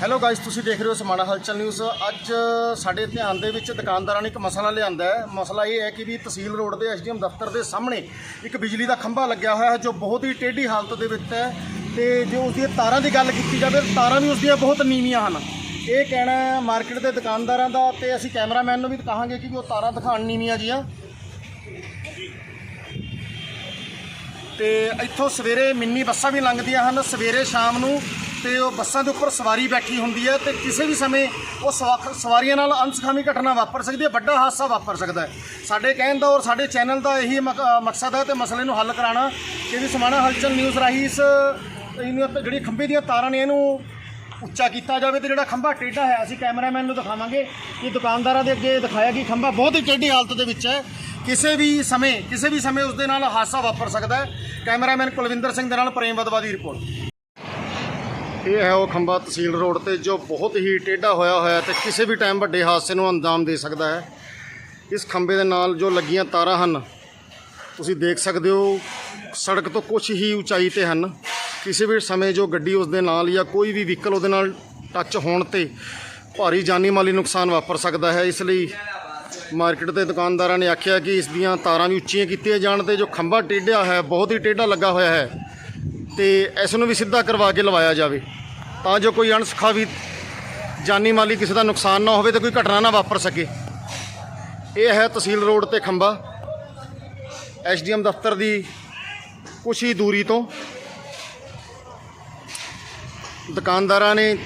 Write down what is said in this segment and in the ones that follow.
Hello guys ਤੁਸੀਂ ਦੇਖ ਰਹੇ ਹੋ ਸਮਾਣਾ ਹਲਚਲ ਨਿਊਜ਼ ਅੱਜ ਸਾਡੇ ਧਿਆਨ ਦੇ ਵਿੱਚ ਦੁਕਾਨਦਾਰਾਂ ਨੇ ਇੱਕ ਮਸਲਾ ਲਿਆਂਦਾ ਹੈ। ਮਸਲਾ ਇਹ ਹੈ ਕਿ ਵੀ ਤਹਿਸੀਲ ਰੋਡ ਦੇ ਐਸਡੀਐਮ ਦਫ਼ਤਰ ਦੇ ਸਾਹਮਣੇ ਇੱਕ ਬਿਜਲੀ ਦਾ ਖੰਭਾ ਲੱਗਿਆ ਹੋਇਆ ਹੈ, ਜੋ ਬਹੁਤ ਹੀ ਟੇਢੀ ਹਾਲਤ ਦੇ ਵਿੱਚ ਹੈ ਤੇ ਜੇ ਉਸ ਦੀਆਂ ਤਾਰਾਂ ਦੀ ਗੱਲ ਕੀਤੀ ਜਾਵੇ ਤਾਂ ਤਾਰਾਂ ਵੀ ਉਸ ਦੀਆਂ ਬਹੁਤ ਨੀਵੀਆਂ ਹਨ। ਇਹ ਕਹਿਣਾ ਹੈ, ਮਾਰਕੀਟ ਦੇ ਦੁਕਾਨਦਾਰਾਂ ਦਾ ਤੇ ਅਸੀਂ ਕੈਮਰਾਮੈਨ ਨੂੰ ਵੀ ਕਹਾਂਗੇ ਕਿ ਵੀ ਉਹ ਤਾਰਾਂ ਦਿਖਾਣ ਨੀਵੀਆਂ ਜੀਆਂ। ਤੇ ਇੱਥੋਂ ਸਵੇਰੇ ਮਿੰਨੀ ਬੱਸਾਂ ਵੀ ਲੰਘਦੀਆਂ ਹਨ। ਸਵੇਰੇ ਸ਼ਾਮ ਨੂੰ ਤੇ ਉਹ ਬੱਸਾਂ ਦੇ ਉੱਪਰ ਸਵਾਰੀ ਬੈਠੀ ਹੁੰਦੀ ਹੈ ਤੇ ਕਿਸੇ ਵੀ ਸਮੇਂ ਉਹ ਸਵਾ- ਸਵਾਰੀਆਂ ਨਾਲ ਅਨਸਖਾਮੀ ਘਟਨਾ ਵਾਪਰ ਸਕਦੀ ਹੈ ਵੱਡਾ ਹਾਦਸਾ ਵਾਪਰ ਸਕਦਾ ਹੈ। ਸਾਡੇ ਕਹਿਣ ਦਾ ਔਰ ਸਾਡੇ ਚੈਨਲ ਦਾ ਇਹੀ ਮਕ- ਅ, ਮਕਸਦ ਹੈ ਤੇ ਮਸਲੇ ਨੂੰ ਹੱਲ ਕਰਾਉਣਾ। ਕਿ ਵੀ ਸਮਾਣਾ ਹਲਚਲ ਨਿਊਜ਼ ਰਾਹੀਂ ਇਸ ਇਹਨੂੰ ਜਿਹੜੀ ਖੰਭੇ ਦੀਆਂ ਤਾਰਾਂ ਨੇ ਇਹਨੂੰ ਉੱਚਾ ਕੀਤਾ ਜਾਵੇ ਤੇ ਜਿਹੜਾ ਖੰਭਾ ਟੇਢਾ ਹੈ ਅਸੀਂ ਕੈਮਰਾਮੈਨ ਨੂੰ ਦਿਖਾਵਾਂਗੇ। ਕਿ ਦੁਕਾਨਦਾਰਾਂ ਦੇ ਅੱਗੇ ਦਿਖਾਇਆ ਕਿ ਖੰਭਾ ਬਹੁਤ ਹੀ ਟੇਢੀ ਹਾਲਤ ਦੇ ਵਿੱਚ ਹੈ। ਕਿਸੇ ਵੀ ਸਮੇਂ ਕਿਸੇ ਵੀ ਸਮੇਂ ਉਸ ਦੇ ਨਾਲ ਹਾਦਸਾ ਵਾਪਰ ਸਕਦਾ ਹੈ। ਕੈਮਰਾਮੈਨ ਕੁਲਵਿੰਦਰ ਸਿੰਘ ਦੇ ਨਾਲ ਪ੍ਰੇਮ ਵਦਵਾ ਦੀ ਰਿਪੋਰਟ। ਇਹ ਹੈ ਉਹ ਖੰਭਾ ਤਹਿਸੀਲ ਰੋਡ ਤੇ ਜੋ ਬਹੁਤ ਹੀ ਟੇਢਾ ਹੋਇਆ ਹੋਇਆ ਹੈ ਤੇ ਕਿਸੇ ਵੀ ਟਾਈਮ ਵੱਡੇ ਹਾਦਸੇ ਨੂੰ ਅੰਜਾਮ ਦੇ ਸਕਦਾ ਹੈ। ਇਸ ਖੰਭੇ ਦੇ ਨਾਲ ਜੋ ਲੱਗੀਆਂ ਤਾਰਾਂ ਹਨ, ਤੁਸੀਂ ਦੇਖ ਸਕਦੇ ਹੋ, ਸੜਕ ਤੋਂ ਕੁਝ ਹੀ ਉਚਾਈ ਤੇ ਹਨ। ਕਿਸੇ ਵੀ ਸਮੇਂ ਜੋ ਗੱਡੀ ਉਸ ਦੇ ਨਾਲ ਜਾਂ ਕੋਈ ਵੀ ਵਹੀਕਲ ਉਹਦੇ ਨਾਲ ਟੱਚ ਹੋਣ ਤੇ ਭਾਰੀ ਜਾਨੀ ਮਾਲੀ ਨੁਕਸਾਨ ਵਾਪਰ ਸਕਦਾ ਹੈ। ਇਸ ਲਈ ਮਾਰਕੀਟ ਦੇ ਦੁਕਾਨਦਾਰਾਂ ਨੇ ਆਖਿਆ ਕਿ ਇਸ ਦੀਆਂ ਤਾਰਾਂ ਵੀ ਉੱਚੀਆਂ ਕੀਤੀਆਂ ਜਾਣ ਤੇ ਜੋ ਖੰਭਾ ਟੇਢਿਆ ਹੈ, ਬਹੁਤ ਹੀ ਟੇਢਾ ਲੱਗਾ ਹੋਇਆ ਹੈ। ਤੇ ਇਸ ਨੂੰ ਵੀ ਸਿੱਧਾ ਕਰਵਾ ਕੇ ਲਵਾਇਆ ਜਾਵੇ। ਤਾਂ ਜੋ ਕੋਈ ਅਣਸੁਖਾਵੀ ਜਾਨੀ ਮਾਲੀ ਕਿਸੇ ਦਾ ਨੁਕਸਾਨ ਨਾ ਹੋਵੇ ਤੇ ਕੋਈ ਘਟਨਾ ਨਾ ਵਾਪਰ ਸਕੇ। ਇਹ ਹੈ ਤਹਿਸੀਲ ਰੋਡ ਤੇ ਖੰਭਾ। ਐਸਡੀਐਮ ਦਫ਼ਤਰ ਦੀ ਕੁਛ ਹੀ ਦੂਰੀ ਤੋਂ ਦੁਕਾਨਦਾਰਾਂ ਨੇ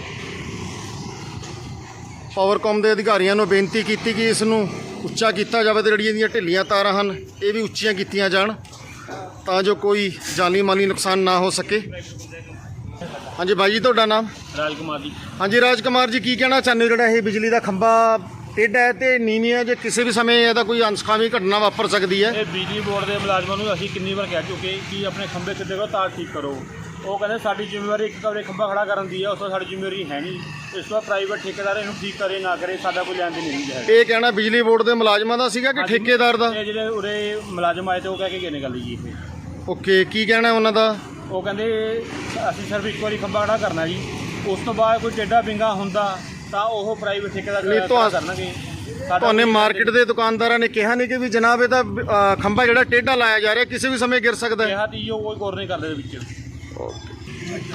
ਪਾਵਰਕਾਮ ਦੇ ਅਧਿਕਾਰੀਆਂ ਨੂੰ ਬੇਨਤੀ ਕੀਤੀ ਕਿ ਇਸ ਨੂੰ ਉੱਚਾ ਕੀਤਾ ਜਾਵੇ ਤੇ ਜਿਹੜੀਆਂ ਦੀਆਂ ਢਿੱਲੀਆਂ ਤਾਰਾਂ ਹਨ, ਇਹ ਵੀ ਉੱਚੀਆਂ ਕੀਤੀਆਂ ਜਾਣ। ਤਾਂ ਜੋ ਕੋਈ ਜਾਨੀ ਮਾਲੀ ਨੁਕਸਾਨ ਨਾ ਹੋ ਸਕੇ। ਹਾਂਜੀ ਬਾਈ ਜੀ ਤੁਹਾਡਾ ਨਾਮ? ਰਾਜ ਕੁਮਾਰ ਜੀ। ਹਾਂਜੀ ਰਾਜ ਕੁਮਾਰ ਜੀ ਕੀ ਕਹਿਣਾ ਚਾਹੁੰਦੇ ਹੋ? ਜਿਹੜਾ ਇਹ ਬਿਜਲੀ ਦਾ ਖੰਭਾ ਟੇਢਾ ਹੈ ਤੇ ਨੀਵੀਂ ਹੈ ਜੇ ਕਿਸੇ ਵੀ ਸਮੇਂ ਇਹਦਾ ਕੋਈ ਅਨਸਖਾਵੀ ਘਟਨਾ ਵਾਪਰ ਸਕਦੀ ਹੈ? ਇਹ ਬਿਜਲੀ ਬੋਰਡ ਦੇ ਮੁਲਾਜ਼ਮਾਂ ਨੂੰ ਅਸੀਂ ਕਿੰਨੀ ਵਾਰ ਕਹਿ ਚੁੱਕੇ ਕਿ ਆਪਣੇ ਖੰਭੇ ਸਿੱਧੇ ਕਰੋ ਤਾਰ ਠੀਕ ਕਰੋ। ਉਹ ਕਹਿੰਦੇ ਸਾਡੀ ਜ਼ਿੰਮੇਵਾਰੀ ਇੱਕ ਕਵਰੇ ਖੰਭਾ ਖੜਾ ਕਰਨ ਦੀ ਹੈ ਉਸ ਤੋਂ ਸਾਡੀ ਜ਼ਿੰਮੇਵਾਰੀ ਹੈ ਨਹੀਂ। ਇਸ ਤੋਂ ਪ੍ਰਾਈਵੇਟ ਠੇਕੇਦਾਰ ਇਹਨੂੰ ਠੀਕ ਕਰੇ ਨਾ ਕਰੇ ਸਾਡਾ ਕੋਈ ਲੈਣ ਦੇਣ ਨਹੀਂ ਹੈ। ਇਹ ਕਹਿਣਾ ਬਿਜਲੀ ਬੋਰਡ ਦੇ ਮੁਲਾਜ਼ਮਾਂ ਦਾ ਸੀਗਾ ਕਿ ਠੇਕੇਦਾਰ ਦਾ? ਇਹ ਜਿਹੜੇ ਉਰੇ ਮੁਲਾਜ਼ਮ ਆਏ ਤੇ ਉਹ ਕਹਿ ਕੇ ਗਏ ਨੇ ਗੱਲ ਜੀ ਇਹ। ਓਕੇ ਕੀ ਕਹਿਣਾ ਉਹਨਾਂ ਦਾ? ਉਹ ਕਹਿੰਦੇ ਅਸੀਂ ਸਿਰਫ ਇੱਕ ਵਾਰੀ ਖੰਭਾ ਖੜਾ ਕਰਨਾ ਜੀ। ਉਸ ਤੋਂ ਬਾਅਦ ਕੋਈ ਟੇਢਾ ਬਿੰਗਾ ਹੁੰਦਾ ਤਾਂ ਉਹ ਪ੍ਰਾਈਵੇਟ ਠੇਕੇਦਾਰ ਨਹੀਂ, ਖੜਾ ਕਰਨਗੇ। ਤੁਹਾਨੇ ਮਾਰਕੀਟ ਦੇ ਦੁਕਾਨਦਾਰਾਂ ਨੇ ਕਿਹਾ ਨਹੀਂ ਕਿ ਵੀ ਜਨਾਬ ਇਹਦਾ ਅ, ਖੰਭਾ ਜਿਹੜਾ ਟੇਢਾ ਲਾਇਆ ਜਾ ਰਿਹਾ ਕਿਸੇ ਵੀ ਸਮੇਂ ਗਿਰ ਸਕਦਾ ਹੈ। ਕਿਹਾ ਤੀ ਉਹ ਕੋਈ ਗੌਰ ਨਹੀਂ ਕਰਦੇ ਦੇ ਵਿੱਚ।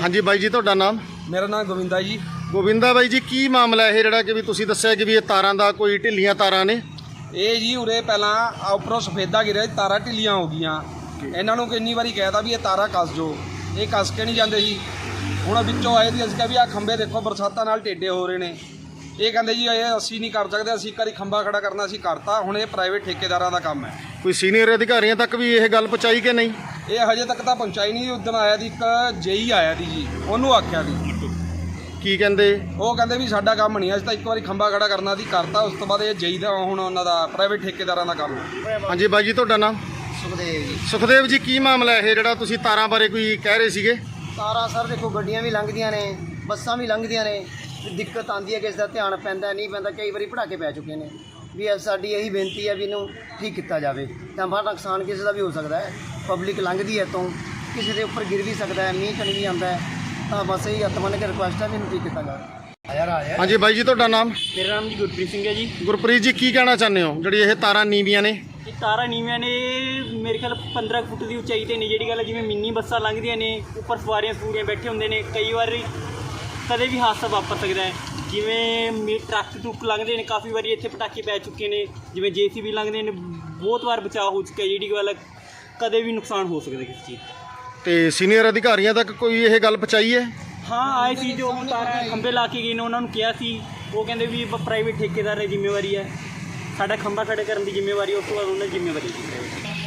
ਹਾਂਜੀ ਬਾਈ ਜੀ ਤੁਹਾਡਾ ਨਾਮ? ਮੇਰਾ ਨਾਮ ਗੋਵਿੰਦਾ ਜੀ। ਗੋਬਿੰਦਾ ਬਾਈ ਜੀ ਕੀ ਮਾਮਲਾ ਇਹ ਜਿਹੜਾ ਕਿ ਵੀ ਤੁਸੀਂ ਦੱਸਿਆ ਕਿ ਵੀ ਇਹ ਤਾਰਾਂ ਦਾ ਕੋਈ ਢਿੱਲੀਆਂ ਤਾਰਾਂ ਨੇ? ਇਹ ਜੀ ਉਰੇ ਪਹਿਲਾਂ ਉੱਪਰੋਂ ਸਫੇਦਾ ਗਿਰਿਆ ਤਾਰਾਂ ਢਿੱਲੀਆਂ ਹੋ ਗਈਆਂ। ਇਹਨਾਂ ਨੂੰ ਕਿੰਨੀ ਵਾਰੀ ਕਹਿਤਾ ਵੀ ਇਹ ਤਾਰਾਂ ਕੱਸ ਜੋ। ਇਹ ਕੱਸ ਕੇ ਨਹੀਂ ਜਾਂਦੇ ਜੀ। ਹੁਣ ਵਿੱਚੋਂ ਆਏ ਦੀ ਅਸੀਂ ਕਿਹਾ ਵੀ ਆਹ ਖੰਭੇ ਦੇਖੋ ਬਰਸਾਤਾਂ ਨਾਲ ਟੇਡੇ ਹੋ ਰਹੇ ਨੇ। ਇਹ ਕਹਿੰਦੇ ਜੀ ਇਹ ਅਸੀਂ ਨਹੀਂ ਕਰ ਸਕਦੇ ਅਸੀਂ ਇੱਕ ਵਾਰੀ ਖੰਭਾ ਖੜਾ ਕਰਨਾ ਅਸੀਂ ਕਰਤਾ। ਹੁਣ ਇਹ ਪ੍ਰਾਈਵੇਟ ਠੇਕੇਦਾਰਾਂ ਦਾ ਕੰਮ ਹੈ। ਕੋਈ ਸੀਨੀਅਰ ਅਧਿਕਾਰੀਆਂ ਤੱਕ ਵੀ ਇਹ ਗੱਲ ਪਹੁੰਚਾਈ ਕਿ ਨਹੀਂ? ਇਹ ਹਜੇ ਤੱਕ ਤਾਂ ਪਹੁੰਚਾਈ ਨਹੀਂ। ਉਦੋਂ ਆਇਆ ਦੀ ਇੱਕ ਜੇਈ ਆਇਆ ਦੀ ਜੀ। ਉਹਨੂੰ ਆਖਿਆ ਦੀ। ਕੀ ਕਹਿੰਦੇ? ਉਹ ਕਹਿੰਦੇ ਵੀ ਸਾਡਾ ਕੰਮ ਨਹੀਂ ਅਸੀਂ ਤਾਂ ਇੱਕ ਵਾਰੀ ਖੰਭਾ ਖੜਾ ਕਰਨਾ ਦੀ ਕਰਤਾ। ਉਸ ਤੋਂ ਬਾਅਦ ਇਹ ਜੇਈ ਦਾ ਹੁਣ ਉਹਨਾਂ ਦਾ ਪ੍ਰਾਈਵੇਟ ਠੇਕੇਦਾਰਾਂ ਦਾ ਕੰਮ ਹਾਂਜੀ ਬਾਈ ਜੀ ਤੁਹਾਡਾ ਨਾਮ? ਸੁਖਦੇਵ ਜੀ। ਸੁਖਦੇਵ ਜੀ ਕੀ ਮਾਮਲਾ ਇਹ? ਜਿਹੜਾ ਤੁਸੀਂ ਤਾਰਾਂ ਬਾਰੇ ਕੋਈ ਕਹਿ ਰਹੇ ਸੀਗੇ? ਤਾਰਾਂ ਸਰ ਦੇਖੋ ਗੱਡੀਆਂ ਵੀ ਲੰਘਦੀਆਂ ਨੇ ਬੱਸਾਂ ਵੀ ਲੰਘਦੀਆਂ ਨੇ। ਤੇ ਦਿੱਕਤ ਆਉਂਦੀ ਹੈ ਕਿਸੇ ਦਾ ਧਿਆਨ ਪੈਂਦਾ ਨਹੀਂ ਪੈਂਦਾ ਕਈ ਵਾਰੀ ਪੜਾਕੇ ਪੈ ਚੁੱਕੇ ਨੇ। ਵੀ ਇਹ ਸਾਡੀ ਇਹੀ ਬੇਨਤੀ ਹੈ ਵੀ ਇਹਨੂੰ ਠੀਕ ਕੀਤਾ ਜਾਵੇ। ਤਾਂ ਬਾਹਰ ਨੁਕਸਾਨ ਕਿਸੇ ਦਾ ਵੀ ਹੋ ਸਕਦਾ ਹੈ। ਪਬਲਿਕ ਲੰਘਦੀ ਹੈ ਤੋਂ ਕਿਸੇ ਦੇ ਉੱਪਰ ਗਿਰ ਵੀ ਸਕਦਾ ਹੈ ਮੀਂਹ ਕਣੀ ਵੀ ਆਉਂਦਾ ਹੈ। ਤਾਂ ਬਸ ਇਹੀ ਹੱਥ ਬੰਨ੍ਹ ਕੇ ਰਿਕੁਐਸਟ ਹੈ ਵੀ ਇਹਨੂੰ ਠੀਕ ਕੀਤਾ ਜਾਵੇ। ਯਾਰ ਆ ਹਾਂਜੀ ਬਾਈ ਜੀ ਤੁਹਾਡਾ ਨਾਮ? ਮੇਰਾ ਨਾਮ ਜੀ ਗੁਰਪ੍ਰੀਤ ਸਿੰਘ ਹੈ ਜੀ। ਗੁਰਪ੍ਰੀਤ ਜੀ ਕੀ ਕਹਿਣਾ ਚਾਹੁੰਦੇ ਹੋ? ਜਿਹੜੀ ਇਹ ਤਾਰਾਂ ਨੀਵੀਆਂ ਨੇ? ਇਹ ਤਾਰਾਂ ਨੀਵੀਆਂ ਨੇ ਮੇਰੇ ਖਿਆਲ 15 ਕੁ ਫੁੱਟ ਦੀ ਉਚਾਈ ਤੇ ਨੇ ਜਿਹੜੀ ਗੱਲ ਜਿਵੇਂ ਮਿੰਨੀ ਬੱਸਾਂ ਲੰਘਦੀਆਂ ਨੇ ਉੱਪਰ ਸਵਾਰੀਆਂ ਸੂਰੀਆਂ ਬੈਠੇ ਹੁੰਦੇ ਨੇ ਕਈ ਵਾਰ ਕਦੇ ਵੀ ਹਾਦਸਾ ਵਾਪਰ ਸਕਦਾ ਹੈ। ਜਿਵੇਂ ਮੀ- ਟਰੱਕ ਟਰੁੱਕ ਲੰਘਦੇ ਨੇ ਕਾਫੀ ਵਾਰੀ ਇੱਥੇ ਪਟਾਕੇ ਪੈ ਚੁੱਕੇ ਨੇ ਜਿਵੇਂ ਜੀਸੀਬੀ ਲੰਘਦੇ ਨੇ ਬਹੁਤ ਵਾਰ ਬਚਾਅ ਹੋ ਚੁੱਕਿਆ ਜਿਹੜੀ ਗੱਲ ਕਦੇ ਵੀ ਨੁਕਸਾਨ ਹੋ ਸਕਦਾ ਕਿਸੇ ਚੀਜ਼ ਦਾ। ਤੇ ਸੀਨੀਅਰ ਅਧਿਕਾਰੀਆਂ ਤੱਕ ਕੋਈ ਇਹ ਗੱਲ ਪਹੁੰਚਾਈ ਹੈ? ਹਾਂ ਆਏ ਸੀ ਜੋ ਤਾਰਾਂ ਖੰਭੇ ਲਾ ਕੇ ਗਏ ਨੇ ਉਹਨਾਂ ਨੂੰ ਕਿਹਾ ਸੀ ਉਹ ਕਹਿੰਦੇ ਵੀ ਪ੍ਰਾਈਵੇਟ ਠੇਕੇਦਾਰ ਦੀ ਜ਼ਿੰਮੇਵਾਰੀ ਹੈ। ਸਾਡਾ ਖੰਭਾ ਖੜੇ ਕਰਨ ਦੀ ਜ਼ਿੰਮੇਵਾਰੀ ਉਸ ਤੋਂ ਬਾਅਦ ਉਹਨਾਂ ਦੀ ਜ਼ਿੰਮੇਵਾਰੀ ਹੈ?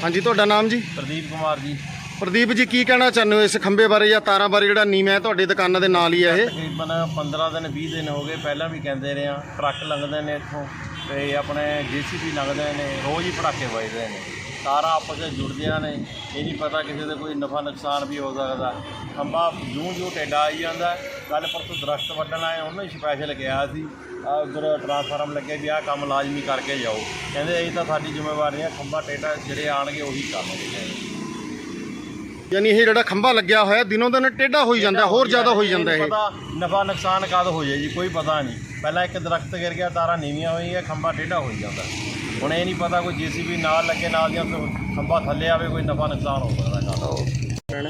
ਹਾਂਜੀ ਤੁਹਾਡਾ ਨਾਮ ਜੀ? ਪ੍ਰਦੀਪ ਕੁਮਾਰ ਜੀ। ਪ੍ਰਦੀਪ ਜੀ ਕੀ ਕਹਿਣਾ ਚਾਹੁੰਦੇ ਹੋ ਇਸ ਖੰਭੇ ਬਾਰੇ ਜਾਂ ਤਾਰਾਂ ਬਾਰੇ ਜਿਹੜਾ ਨੀਵਾਂ ਹੈ ਤੁਹਾਡੀ ਦੁਕਾਨਾਂ ਦੇ ਨਾਲ ਹੀ ਹੈ ਇਹ? ਤਕਰੀਬਨ 15 ਦਿਨ 20 ਦਿਨ ਹੋ ਗਏ ਪਹਿਲਾਂ ਵੀ ਕਹਿੰਦੇ ਰਹੇ ਆ ਟਰੱਕ ਲੰਘਦੇ ਨੇ ਇੱਥੋਂ ਤੇ ਆਪਣੇ ਜੀਸੀਬੀ ਲੰਘਦੇ ਨੇ ਰੋਜ਼ ਹੀ ਪੜਾਕੇ ਵੱਜਦੇ ਨੇ। ਤਾਰਾਂ ਆਪਸ ਵਿੱਚ ਜੁੜਦੀਆਂ ਨੇ ਇਹ ਨਹੀਂ ਪਤਾ ਕਿਸੇ ਦੇ ਕੋਈ ਨਫਾ ਨੁਕਸਾਨ ਵੀ ਹੋ ਸਕਦਾ। ਖੰਭਾ ਜੂੰ ਜੂੰ ਟੇਡਾ ਆਈ ਜਾਂਦਾ ਕੱਲ ਪਰਸੋਂ ਦਰਖਤ ਵੱਢਣ ਆਏ ਉਹਨਾਂ ਨੇ ਸਪੈਸ਼ਲ ਕਿਹਾ ਸੀ ਆ ਉਧਰ ਟਰਾਂਸਫਾਰਮ ਲੱਗੇ ਵੀ ਆਹ ਕੰਮ ਲਾਜ਼ਮੀ ਕਰਕੇ ਜਾਓ। ਕਹਿੰਦੇ ਇਹ ਤਾਂ ਸਾਡੀ ਜ਼ਿੰਮੇਵਾਰੀ ਹੈ ਖੰਭਾ ਟੇਡਾ ਜਿਹੜੇ ਆਣਗੇ ਉਹੀ ਕਰਨਗੇ ਯਾਨੀ ਇਹ ਜਿਹੜਾ ਖੰਭਾ ਲੱਗਿਆ ਹੋਇਆ ਦਿਨੋਂ ਦਿਨ ਟੇਢਾ ਹੋਈ ਜਾਂਦਾ ਹੋਰ ਜ਼ਿਆਦਾ ਹੋਈ ਜਾਂਦਾ ਇਹ। ਪਤਾ ਨਫਾ ਨੁਕਸਾਨ ਕਦ ਹੋ ਜਾਏ ਜੀ ਕੋਈ ਪਤਾ ਨਹੀਂ। ਪਹਿਲਾਂ ਇੱਕ ਦਰਖਤ ਗਿਰ ਗਿਆ ਤਾਰਾਂ ਨੀਵੀਆਂ ਹੋਈਆਂ ਖੰਭਾ ਟੇਢਾ ਹੋਈ ਜਾਂਦਾ। ਹੁਣ ਇਹ ਨਹੀਂ ਪਤਾ ਕੋਈ ਜੀਸੀਬੀ ਨਾਲ ਲੱਗੇ ਨਾਲ ਦੀਆਂ ਖੰਭਾ ਥੱਲੇ ਆਵੇ ਕੋਈ ਨਫਾ ਨੁਕਸਾਨ ਹੋ ਸਕਦਾ। ਕਾਹਦਾ